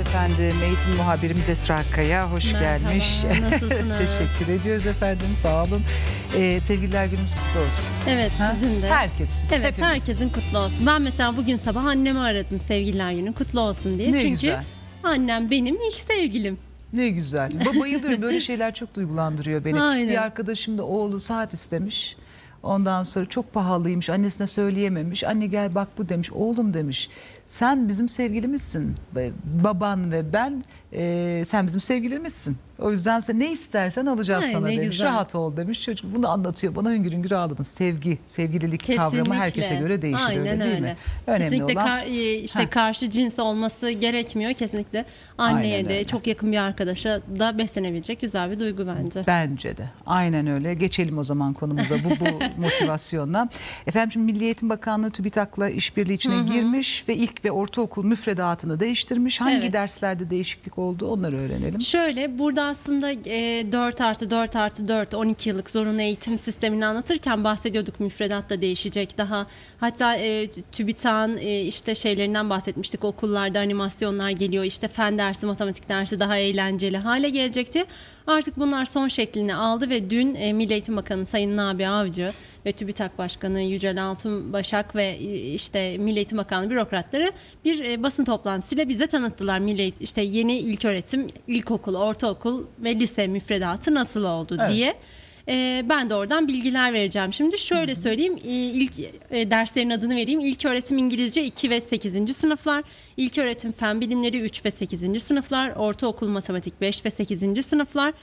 Evet efendim eğitim muhabirimiz Esra Akkaya hoş Merhaba, gelmiş. nasılsınız? Teşekkür ediyoruz efendim sağ olun. Ee, sevgililer günümüz kutlu olsun. Evet Ha? sizin de. Herkes. Evet hepimiz. herkesin kutlu olsun. Ben mesela bugün sabah annemi aradım sevgililer günü kutlu olsun diye. Ne Çünkü güzel. annem benim ilk sevgilim. Ne güzel. Ba- Bayılıyorum böyle şeyler çok duygulandırıyor beni. Aynen. Bir arkadaşım da oğlu saat istemiş. Ondan sonra çok pahalıymış. Annesine söyleyememiş. Anne gel bak bu demiş. Oğlum demiş. Sen bizim sevgilimizsin. Baban ve ben e, sen bizim sevgilimizsin. O yüzden sen ne istersen alacağız Ay, sana ne demiş. güzel. Rahat ol demiş. Çocuk bunu anlatıyor. Bana hüngür hüngür ağladım. Sevgi, sevgililik kavramı Kesinlikle. herkese göre değişir Aynen öyle değil mi? Önemli Kesinlikle olan kar- e, işte Heh. karşı cins olması gerekmiyor. Kesinlikle anneye Aynen de öyle. çok yakın bir arkadaşa da beslenebilecek güzel bir duygu bence. Bence de. Aynen öyle. Geçelim o zaman konumuza bu, bu motivasyonla. Efendim şimdi Milli Eğitim Bakanlığı TÜBİTAK'la işbirliği içine girmiş ve ilk ve ortaokul müfredatını değiştirmiş. Hangi Evet. derslerde değişiklik oldu onları öğrenelim. Şöyle burada aslında e, 4 artı 4 artı 4 12 yıllık zorunlu eğitim sistemini anlatırken bahsediyorduk müfredat da değişecek daha. Hatta e, TÜBİTAK'ın e, işte şeylerinden bahsetmiştik okullarda animasyonlar geliyor işte fen dersi matematik dersi daha eğlenceli hale gelecekti. Artık bunlar son şeklini aldı ve dün e, Milli Eğitim Bakanı Sayın Nabi Avcı ve TÜBİTAK Başkanı Yücel Altun Başak ve e, işte Milli Eğitim Bakanlığı bürokratları bir e, basın toplantısıyla bize tanıttılar Milli işte yeni ilköğretim, ilkokul, ortaokul ve lise müfredatı nasıl oldu Evet. diye. E, ben de oradan bilgiler vereceğim. Şimdi şöyle söyleyeyim. e, ilk e, derslerin adını vereyim. İlk öğretim İngilizce 2 ve 8. sınıflar. İlk öğretim fen bilimleri 3 ve 8. sınıflar. Ortaokul matematik 5 ve 8. sınıflar.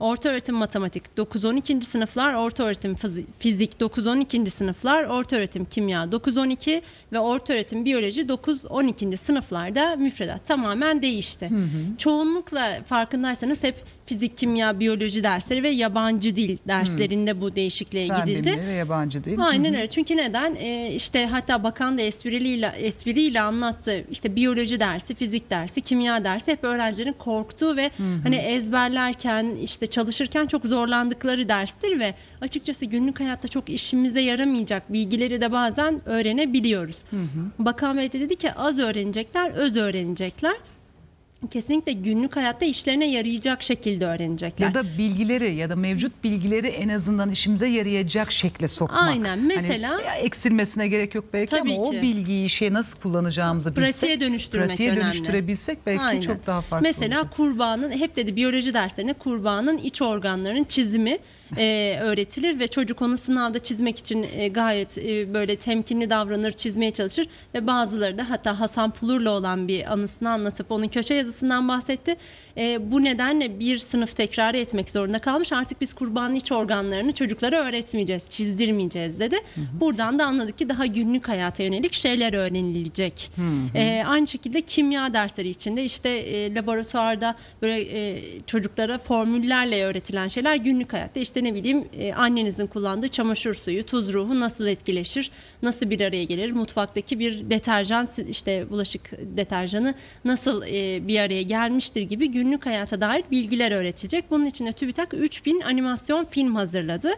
Orta öğretim matematik 9-12. sınıflar, orta öğretim fizi- fizik 9-12. sınıflar, orta öğretim kimya 9-12 ve orta öğretim biyoloji 9-12. sınıflarda müfredat tamamen değişti. Çoğunlukla farkındaysanız hep fizik, kimya, biyoloji dersleri ve yabancı dil derslerinde bu değişikliğe Fen gidildi. ve yabancı değil. Aynen öyle. Çünkü neden? Ee, işte hatta bakan da espriliyle espriyle anlattı. İşte biyoloji dersi, fizik dersi, kimya dersi hep öğrencilerin korktuğu ve hani ezberlerken, işte çalışırken çok zorlandıkları derstir ve açıkçası günlük hayatta çok işimize yaramayacak bilgileri de bazen öğrenebiliyoruz. Bakan Bey de dedi ki az öğrenecekler, öz öğrenecekler. Kesinlikle günlük hayatta işlerine yarayacak şekilde öğrenecekler. Ya da bilgileri ya da mevcut bilgileri en azından işimize yarayacak şekle sokmak. Aynen. Mesela- hani, eksilmesine gerek yok belki ama o ki. bilgiyi işe nasıl kullanacağımızı bilsek, Pratiğe dönüştürmek pratiğe önemli. dönüştürebilsek belki Aynen. çok daha farklı Mesela olacak. kurbanın hep dedi biyoloji derslerinde kurbanın iç organlarının çizimi e, öğretilir ve çocuk onu sınavda çizmek için e, gayet e, böyle temkinli davranır, çizmeye çalışır ve bazıları da hatta Hasan Pulur'la olan bir anısını anlatıp onun köşe yazısından bahsetti. E, bu nedenle bir sınıf tekrar etmek zorunda kalmış. Artık biz kurbanın iç organlarını çocuklara öğretmeyeceğiz, çizdirmeyeceğiz dedi. Buradan da anladık ki daha günlük hayata yönelik şeyler öğrenilecek. E, aynı şekilde kimya dersleri içinde işte e, laboratuvarda böyle e, çocuklara formüllerle öğretilen şeyler günlük hayatta işte ne bileyim e, annenizin kullandığı çamaşır suyu, tuz ruhu nasıl etkileşir, nasıl bir araya gelir, mutfaktaki bir deterjan işte bulaşık deterjanı nasıl e, bir araya gelmiştir gibi günlük hayata dair bilgiler öğretilecek. Bunun için de TÜBİTAK 3000 animasyon film hazırladı.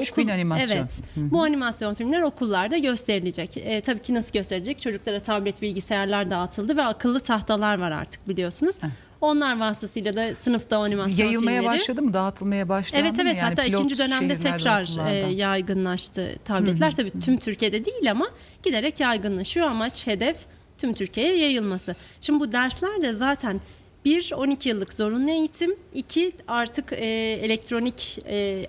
3000 animasyon. Evet. Bu animasyon filmler okullarda gösterilecek. E, tabii ki nasıl gösterilecek? Çocuklara tablet bilgisayarlar dağıtıldı ve akıllı tahtalar var artık biliyorsunuz. Onlar vasıtasıyla da sınıfta animasyon Yayılmaya filmleri. başladı mı? Dağıtılmaya başlandı Evet mı? evet Yani hatta ikinci dönemde tekrar e, yaygınlaştı tabletler. Tabii tüm Türkiye'de değil ama giderek yaygınlaşıyor. Amaç hedef tüm Türkiye'ye yayılması. Şimdi bu dersler de zaten bir 12 yıllık zorunlu eğitim, iki artık e, elektronik e,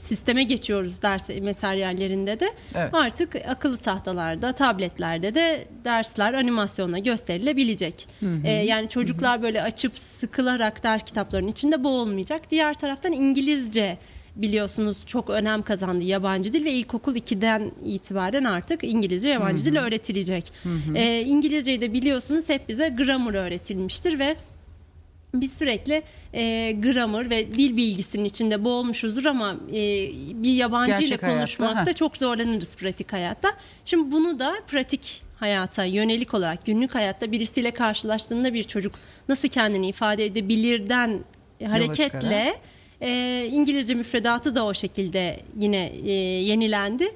sisteme geçiyoruz ders materyallerinde de. Evet. Artık akıllı tahtalarda, tabletlerde de dersler animasyonla gösterilebilecek. Ee, yani çocuklar böyle açıp sıkılarak ders kitaplarının içinde boğulmayacak. Diğer taraftan İngilizce biliyorsunuz çok önem kazandı yabancı dil ve ilkokul 2'den itibaren artık İngilizce yabancı dil öğretilecek. Ee, İngilizceyi de biliyorsunuz hep bize grammar öğretilmiştir ve biz sürekli e, grammar ve dil bilgisinin içinde boğulmuşuzdur ama e, bir yabancı ile hayatta, konuşmakta çok zorlanırız pratik hayatta. Şimdi bunu da pratik hayata yönelik olarak günlük hayatta birisiyle karşılaştığında bir çocuk nasıl kendini ifade edebilirden hareketle e, İngilizce müfredatı da o şekilde yine e, yenilendi.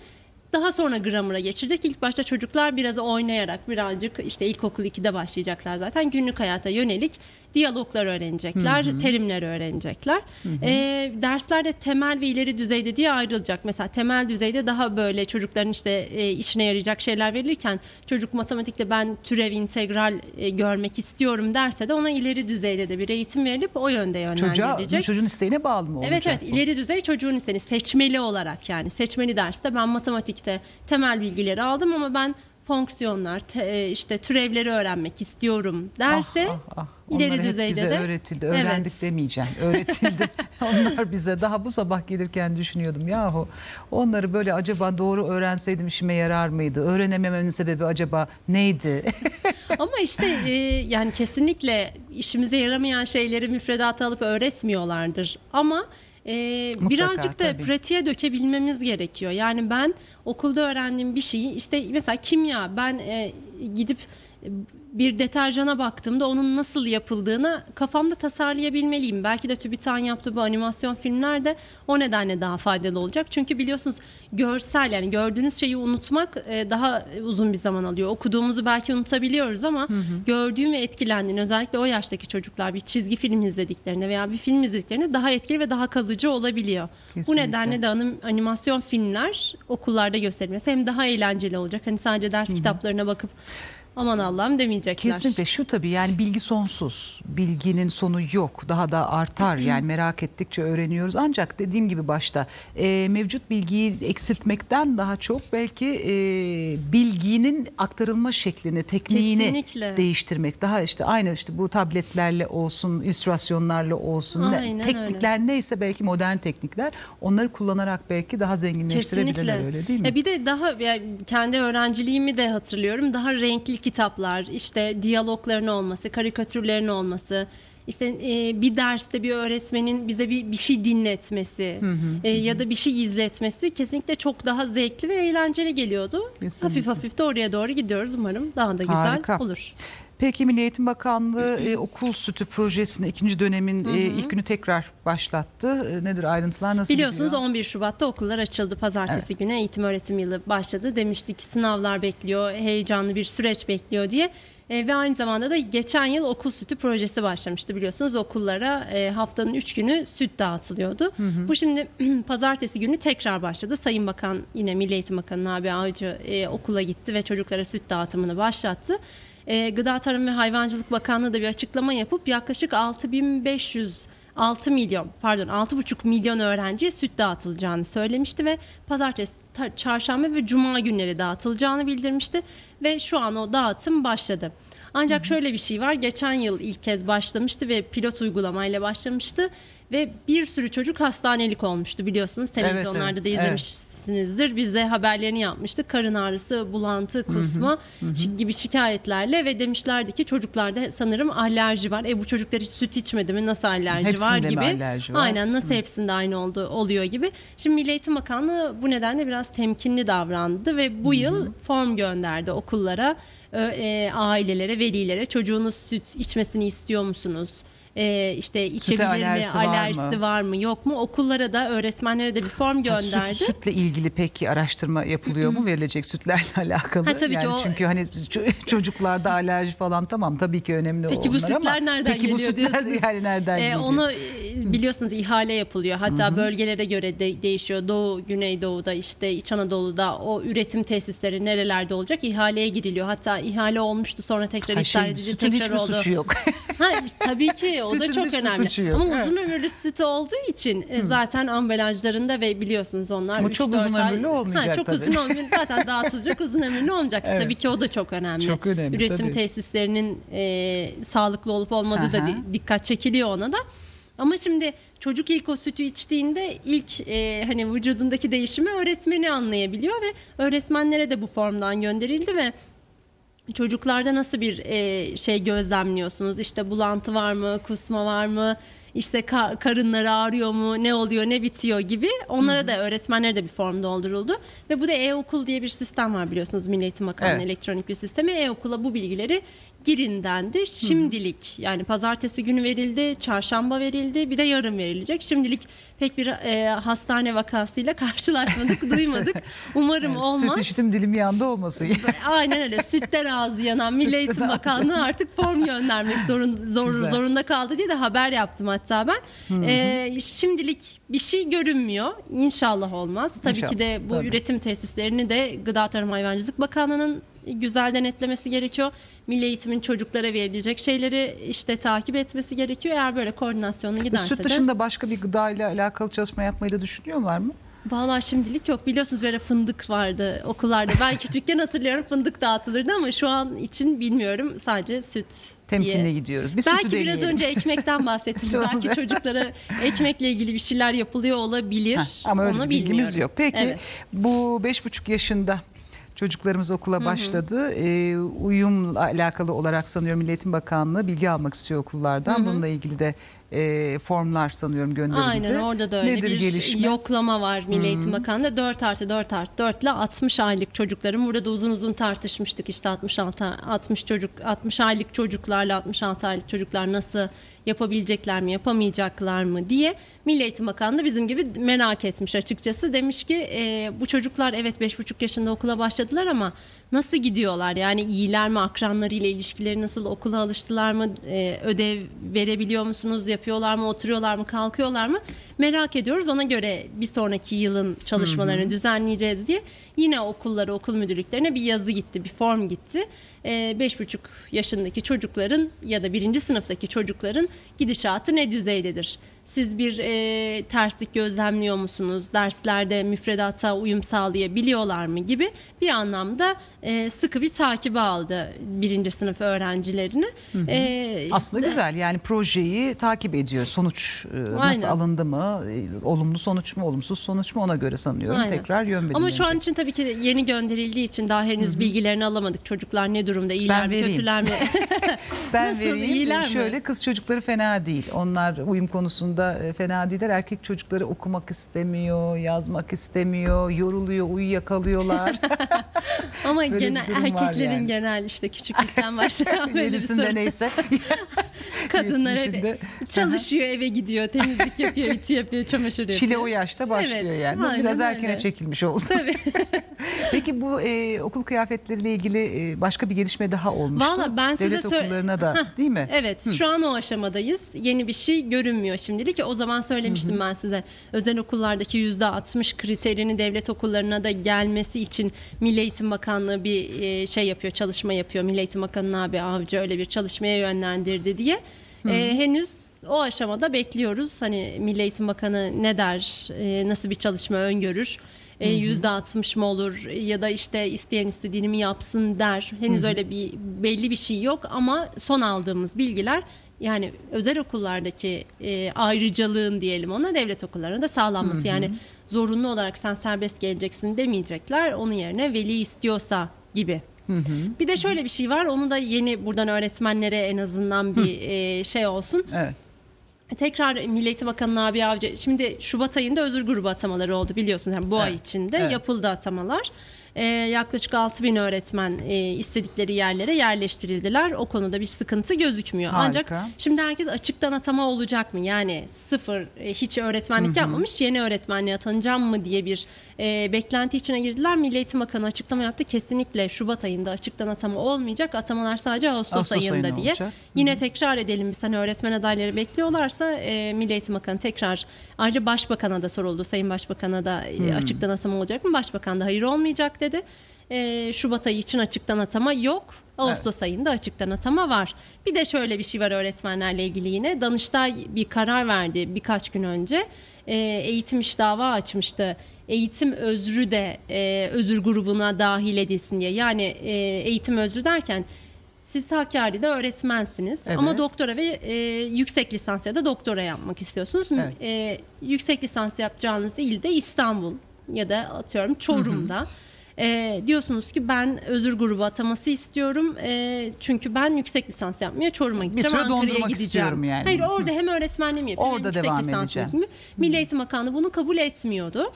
Daha sonra gramura geçecek. İlk başta çocuklar biraz oynayarak birazcık işte ilkokul 2'de başlayacaklar zaten. Günlük hayata yönelik diyaloglar öğrenecekler, terimler öğrenecekler. Ee, derslerde temel ve ileri düzeyde diye ayrılacak. Mesela temel düzeyde daha böyle çocukların işte e, işine yarayacak şeyler verilirken çocuk matematikte ben türev integral e, görmek istiyorum derse de ona ileri düzeyde de bir eğitim verilip o yönde Çocuğa, yönlendirilecek. çocuğun isteğine bağlı mı olacak Evet evet bu? ileri düzey çocuğun isteğini seçmeli olarak yani seçmeli derste ben matematikte temel bilgileri aldım ama ben fonksiyonlar te- e, işte türevleri öğrenmek istiyorum derse Ah, ah, ah. ileri Onlar hep düzeyde bize de öğretildi. Öğrendik Evet. demeyeceğim. Öğretildi. Onlar bize daha bu sabah gelirken düşünüyordum. Yahu onları böyle acaba doğru öğrenseydim işime yarar mıydı? Öğrenemememin sebebi acaba neydi? ama işte e, yani kesinlikle işimize yaramayan şeyleri müfredata alıp öğretmiyorlardır ama e, birazcık da tabii. pratiğe dökebilmemiz gerekiyor. Yani ben okulda öğrendiğim bir şeyi işte mesela kimya ben e, gidip bir deterjana baktığımda onun nasıl yapıldığını kafamda tasarlayabilmeliyim. Belki de TÜBİTAK'ın yaptığı bu animasyon filmler de o nedenle daha faydalı olacak. Çünkü biliyorsunuz görsel yani gördüğünüz şeyi unutmak e, daha uzun bir zaman alıyor. Okuduğumuzu belki unutabiliyoruz ama gördüğün ve etkilendiğin özellikle o yaştaki çocuklar bir çizgi film izlediklerinde veya bir film izlediklerinde daha etkili ve daha kalıcı olabiliyor. Kesinlikle. Bu nedenle de anim- animasyon filmler okullarda gösterilmesi hem daha eğlenceli olacak. Hani sadece ders kitaplarına bakıp aman Allah'ım demeyecekler. Kesinlikle şu tabii yani bilgi sonsuz. Bilginin sonu yok. Daha da artar yani merak ettikçe öğreniyoruz. Ancak dediğim gibi başta e, mevcut bilgiyi eksiltmekten daha çok belki e, bilginin aktarılma şeklini, tekniğini Kesinlikle. değiştirmek. Daha işte aynı işte bu tabletlerle olsun, illüstrasyonlarla olsun. ne- Aynen teknikler neyse belki modern teknikler onları kullanarak belki daha zenginleştirebilirler öyle değil mi? E bir de daha yani kendi öğrenciliğimi de hatırlıyorum. Daha renkli kitaplar, işte diyalogların olması, karikatürlerin olması, işte e, bir derste bir öğretmenin bize bir bir şey dinletmesi e, ya da bir şey izletmesi kesinlikle çok daha zevkli ve eğlenceli geliyordu. Kesinlikle. Hafif hafif de oraya doğru gidiyoruz. Umarım daha da güzel Harika. olur. Peki Milli Eğitim Bakanlığı e, okul sütü projesini ikinci dönemin e, ilk günü tekrar başlattı. E, nedir ayrıntılar nasıl Biliyorsunuz gidiyor? 11 Şubat'ta okullar açıldı. Pazartesi günü eğitim öğretim yılı başladı. Demiştik sınavlar bekliyor, heyecanlı bir süreç bekliyor diye. E, ve aynı zamanda da geçen yıl okul sütü projesi başlamıştı biliyorsunuz. Okullara e, haftanın 3 günü süt dağıtılıyordu. Bu şimdi pazartesi günü tekrar başladı. Sayın Bakan yine Milli Eğitim Bakanı Nabi Avcı e, okula gitti ve çocuklara süt dağıtımını başlattı. E, Gıda Tarım ve Hayvancılık Bakanlığı da bir açıklama yapıp yaklaşık 6500 6 milyon pardon 6,5 milyon öğrenciye süt dağıtılacağını söylemişti ve pazartesi, çarşamba ve cuma günleri dağıtılacağını bildirmişti ve şu an o dağıtım başladı. Ancak şöyle bir şey var. Geçen yıl ilk kez başlamıştı ve pilot uygulamayla başlamıştı ve bir sürü çocuk hastanelik olmuştu biliyorsunuz. Televizyonlarda evet, da evet. İzlemişsinizdir. Biz de haberlerini yapmıştık. Karın ağrısı, bulantı, kusma şi- gibi şikayetlerle ve demişlerdi ki çocuklarda sanırım alerji var. E bu çocuklar hiç süt içmedi mi? Nasıl alerji Hepsinde var gibi. alerji var? Aynen nasıl hepsinde aynı oldu oluyor gibi. Şimdi Milli Eğitim Bakanlığı bu nedenle biraz temkinli davrandı ve bu yıl form gönderdi okullara, e, ailelere, velilere. Çocuğunuz süt içmesini istiyor musunuz? E, işte içebilir mi? alerjisi var mı? Alerjisi var mı? Yok mu? Okullara da öğretmenlere de bir form Ha, süt- gönderdi. sütle ilgili peki araştırma yapılıyor mu verilecek sütlerle alakalı? Ha, tabii ki yani o- çünkü hani ço- çocuklarda alerji falan tamam tabii ki önemli Peki bu onlar ama sütler nereden peki bu geliyor sütler diyorsunuz? yani nereden Ee, geliyor? onu e, biliyorsunuz ihale yapılıyor. Hatta bölgelere göre de değişiyor. Doğu, Güneydoğu'da işte İç Anadolu'da o üretim tesisleri nerelerde olacak ihaleye giriliyor. Hatta ihale olmuştu sonra tekrar Ha, iptal şey, edildi sütün tekrar hiçbir oldu. suçu yok. Ha, tabii ki o da çok önemli. Ama Evet. uzun ömürlü sütü olduğu için e, zaten ambalajlarında ve biliyorsunuz onlar Ama 3-4 çok uzun ömürlü olmayacak ha, çok tabii. uzun ömürlü zaten dağıtılacak uzun ömürlü olmayacak. Evet. Tabii ki o da çok önemli. Çok önemli, Üretim tabii. tesislerinin e, sağlıklı olup olmadığı da Aha. di- dikkat çekiliyor ona da. Ama şimdi çocuk ilk o sütü içtiğinde ilk e, hani vücudundaki değişimi öğretmeni anlayabiliyor ve öğretmenlere de bu formdan gönderildi ve Çocuklarda nasıl bir e, şey gözlemliyorsunuz? İşte bulantı var mı, kusma var mı? İşte ka- karınları ağrıyor mu, ne oluyor, ne bitiyor gibi onlara da öğretmenlere de bir form dolduruldu. Ve bu da e-okul diye bir sistem var biliyorsunuz Milli Eğitim Bakanlığı Evet. elektronik bir sistemi. E-okula bu bilgileri girin dendi. Şimdilik yani pazartesi günü verildi, çarşamba verildi, bir de yarın verilecek. Şimdilik pek bir e, hastane vakasıyla karşılaşmadık, duymadık. Umarım Evet, olmaz. Süt içtim dilim yandı olmasın. Aynen öyle. Sütten ağzı yanan Milli Eğitim Bakanlığı artık form göndermek zorun, zor, zorunda kaldı diye de haber yaptım hatta ben. Ee, şimdilik bir şey görünmüyor. İnşallah olmaz. Tabii İnşallah, ki de bu tabii. üretim tesislerini de Gıda Tarım Hayvancılık Bakanlığı'nın güzel denetlemesi gerekiyor. Milli Eğitim'in çocuklara verilecek şeyleri işte takip etmesi gerekiyor. Eğer böyle koordinasyonlu Bu giderse süt de. dışında başka bir gıda ile alakalı çalışma yapmayı da düşünüyorlar mı? Vallahi şimdilik yok. Biliyorsunuz böyle fındık vardı okullarda. Ben küçükken hatırlıyorum fındık dağıtılırdı ama şu an için bilmiyorum. Sadece süt Temkinli diye. gidiyoruz. Bir Belki biraz önce ekmekten bahsettiniz. Belki çocuklara ekmekle ilgili bir şeyler yapılıyor olabilir. Heh, ama öyle Onu bilgimiz yok. Peki Evet. bu beş buçuk yaşında çocuklarımız okula başladı. Ee, uyumla alakalı olarak sanıyorum Milli Eğitim Bakanlığı bilgi almak istiyor okullardan. Bununla ilgili de e, formlar sanıyorum gönderildi. Aynen orada da öyle Nedir bir gelişme? yoklama var Milli Eğitim Bakanlığı. 4 artı 4 artı 4 ile 60 aylık çocukların burada uzun uzun tartışmıştık işte 66 60 çocuk 60 aylık çocuklarla 66 aylık çocuklar nasıl yapabilecekler mi yapamayacaklar mı diye Milli Eğitim Bakanlığı bizim gibi merak etmiş açıkçası. Demiş ki e, bu çocuklar evet 5,5 yaşında okula başladılar ama nasıl gidiyorlar? Yani iyiler mi? Akranlarıyla ilişkileri nasıl? Okula alıştılar mı? E, ödev verebiliyor musunuz? Yapıyorlar mı? Oturuyorlar mı? Kalkıyorlar mı? Merak ediyoruz. Ona göre bir sonraki yılın çalışmalarını düzenleyeceğiz diye yine okullara, okul müdürlüklerine bir yazı gitti, bir form gitti. E, Beş buçuk yaşındaki çocukların ya da birinci sınıftaki çocukların gidişatı ne düzeydedir? Siz bir e, terslik gözlemliyor musunuz? Derslerde müfredata uyum sağlayabiliyorlar mı gibi bir anlamda e, sıkı bir takibi aldı birinci sınıf öğrencilerini. E, Aslında güzel yani projeyi takip ediyor. Sonuç e, nasıl Aynen. alındı mı? E, olumlu sonuç mu, olumsuz sonuç mu ona göre sanıyorum. Aynen. Tekrar yön Ama belirlenecek. şu an için tabii ki yeni gönderildiği için daha henüz bilgilerini alamadık. Çocuklar ne durumda, iyiler Ben mi, vereyim. kötüler mi? Ben Nasıl, vereyim. iyiler mi? Şöyle kız çocukları fena değil. Onlar uyum konusunda e, fena değiller. Erkek çocukları okumak istemiyor, yazmak istemiyor, yoruluyor, uyuyakalıyorlar. Ama Böyle genel erkeklerin yani. genel işte küçüklükten başlayan böyle bir sorun. neyse. Kadınlar yetmişinde. çalışıyor, eve gidiyor, temizlik yapıyor, ütü yapıyor, çamaşır yapıyor. Çile o yaşta başlıyor Evet, yani. Biraz öyle. erkene çekilmiş oldu. Tabii. Peki bu e, okul kıyafetleriyle ilgili e, başka bir gelişme daha olmuştu. Valla ben size Devlet okullarına da Hah, değil mi? Evet şu an o aşamadayız. Yeni bir şey görünmüyor şimdilik. O zaman söylemiştim ben size. Özel okullardaki %60 kriterini devlet okullarına da gelmesi için Milli Eğitim Bakanlığı bir e, şey yapıyor, çalışma yapıyor. Milli Eğitim Bakanı abi Avcı öyle bir çalışmaya yönlendirdi diye. E, henüz o aşamada bekliyoruz. Hani Milli Eğitim Bakanı ne der, e, nasıl bir çalışma öngörür? E, Yüzde altmış mı olur ya da işte isteyen istediğini mi yapsın der. Henüz öyle bir belli bir şey yok ama son aldığımız bilgiler yani özel okullardaki e, ayrıcalığın diyelim ona devlet okullarına da sağlanması. Yani zorunlu olarak sen serbest geleceksin demeyecekler. Onun yerine veli istiyorsa gibi. Bir de şöyle bir şey var. Onu da yeni buradan öğretmenlere en azından bir e, şey olsun. Evet. Tekrar Milli Eğitim Bakanı Nabi Avcı şimdi Şubat ayında özür grubu atamaları oldu biliyorsunuz yani bu ay Evet, içinde evet. yapıldı atamalar. Ee, yaklaşık 6 bin öğretmen e, istedikleri yerlere yerleştirildiler. O konuda bir sıkıntı gözükmüyor. Harika. Ancak şimdi herkes açıktan atama olacak mı? Yani sıfır e, hiç öğretmenlik yapmamış yeni öğretmenliğe atanacağım mı diye bir e, beklenti içine girdiler. Milli Eğitim Bakanı açıklama yaptı. Kesinlikle Şubat ayında açıktan atama olmayacak. Atamalar sadece Ağustos, Ağustos ayında ayında diye. olacak. Yine tekrar edelim biz hani öğretmen adayları bekliyorlarsa e, Milli Eğitim Bakanı tekrar ayrıca Başbakan'a da soruldu. Sayın Başbakan'a da e, açıktan atama olacak mı? Başbakan da hayır olmayacak dedi. E, Şubat ayı için açıktan atama yok. Ağustos ayında açıktan atama var. Bir de şöyle bir şey var öğretmenlerle ilgili yine. Danıştay bir karar verdi birkaç gün önce. E, eğitim iş dava açmıştı eğitim özrü de e, özür grubuna dahil edilsin diye. Yani e, eğitim özrü derken siz Hakkari'de öğretmensiniz Evet. ama doktora ve e, yüksek lisans ya da doktora yapmak istiyorsunuz. Evet. E, yüksek lisans yapacağınız ilde İstanbul ya da atıyorum Çorum'da. E, diyorsunuz ki ben özür grubu ataması istiyorum. E, çünkü ben yüksek lisans yapmaya Çorum'a gideceğim. süre Ankara'ya dondurmak gideceğim. istiyorum yani. Hayır orada hem öğretmenliğimi yapıyorum Orada hem yüksek devam lisans edeceğim. eğitimi. Milli Eğitim Bakanlığı bunu kabul etmiyordu.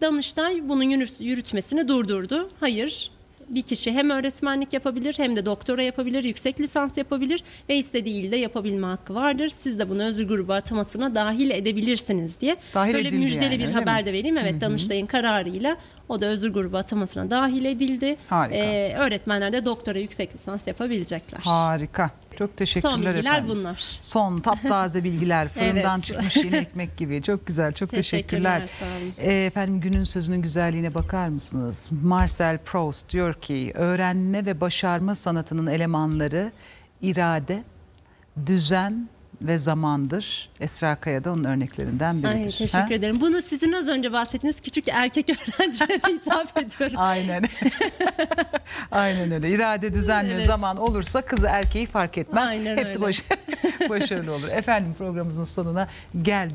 Danıştay bunun yürüt- yürütmesini durdurdu. Hayır bir kişi hem öğretmenlik yapabilir hem de doktora yapabilir, yüksek lisans yapabilir ve istediği ilde yapabilme hakkı vardır. Siz de bunu özür grubu atamasına dahil edebilirsiniz diye. Dahil Böyle müjdeli yani, bir haber mi? de vereyim. Evet Danıştay'ın kararıyla o da özür grubu atamasına dahil edildi. Harika. Ee, öğretmenler de doktora yüksek lisans yapabilecekler. Harika. Çok teşekkürler Son bilgiler efendim. bunlar. Son taptaze bilgiler fırından Evet. çıkmış yeni ekmek gibi. Çok güzel. Çok teşekkürler. Teşekkürler. Ee, efendim günün sözünün güzelliğine bakar mısınız? Marcel Proust diyor ki öğrenme ve başarma sanatının elemanları irade, düzen ve zamandır. Esra Kaya da onun örneklerinden biridir. Ay, teşekkür Ha? ederim. Bunu sizin az önce bahsettiğiniz küçük erkek öğrencilere hitap ediyorum. Aynen. Aynen öyle. İrade, düzen ve Evet. zaman olursa kızı erkeği fark etmez. Aynen Hepsi öyle. baş- başarılı olur. Efendim programımızın sonuna geldik.